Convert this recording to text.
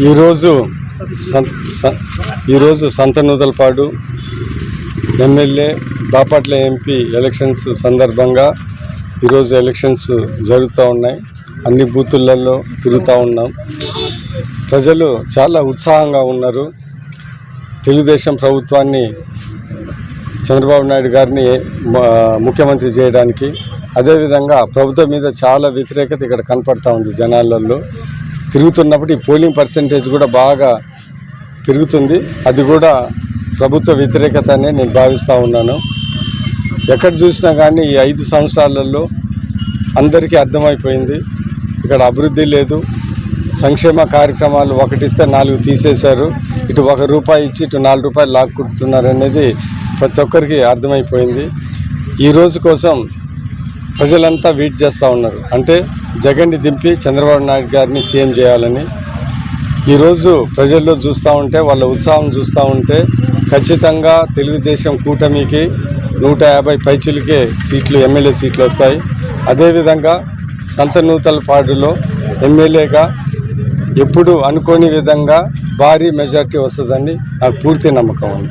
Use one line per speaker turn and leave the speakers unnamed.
ఈరోజు స- ఈరోజు Santhanuthalapadu MLA Bapatla MP elections సందర్భంగా ఈరోజు ఎలక్షన్స్ జరుగుతూ ఉన్నాయి. అన్ని బూతులలో తిరుగుతూ ఉన్నాం. ప్రజలు చాలా ఉత్సాహంగా ఉన్నారు. తెలుగుదేశం ప్రభుత్వాన్ని చంద్రబాబు నాయుడు గారిని ముఖ్యమంత్రి చేయడానికి. అదేవిధంగా ప్రభుత్వం మీద చాలా వ్యతిరేకత ఇక్కడ కనపడతా ఉంది జనాలలో. తిరుగుతున్నప్పుడు ఈ పోలింగ్ పర్సంటేజ్ కూడా బాగా పెరుగుతుంది. అది కూడా ప్రభుత్వ వ్యతిరేకత అనే నేను భావిస్తూ ఉన్నాను. ఎక్కడ చూసినా కానీ ఈ ఐదు సంవత్సరాలలో అందరికీ అర్థమైపోయింది. ఇక్కడ అభివృద్ధి లేదు. సంక్షేమ కార్యక్రమాలు ఒకటిస్తే నాలుగు తీసేశారు. ఇటు ఒక రూపాయి ఇచ్చి ఇటు నాలుగు రూపాయలు లాక్కుంటున్నారు అనేది ప్రతి ఒక్కరికి అర్థమైపోయింది. ఈ రోజు కోసం ప్రజలంతా వెయిట్ చేస్తూ ఉన్నారు. అంటే జగన్ని దింపి చంద్రబాబు నాయుడు గారిని సీఎం చేయాలని. ఈరోజు ప్రజల్లో చూస్తూ ఉంటే వాళ్ళ ఉత్సాహం చూస్తూ ఉంటే ఖచ్చితంగా తెలుగుదేశం కూటమికి నూట యాభై పైచులకే సీట్లు ఎమ్మెల్యే సీట్లు వస్తాయి. అదేవిధంగా సంతనూతలపాడులో ఎమ్మెల్యేగా ఎప్పుడు అనుకోని విధంగా భారీ మెజార్టీ వస్తుందని నాకు పూర్తి నమ్మకం ఉంది.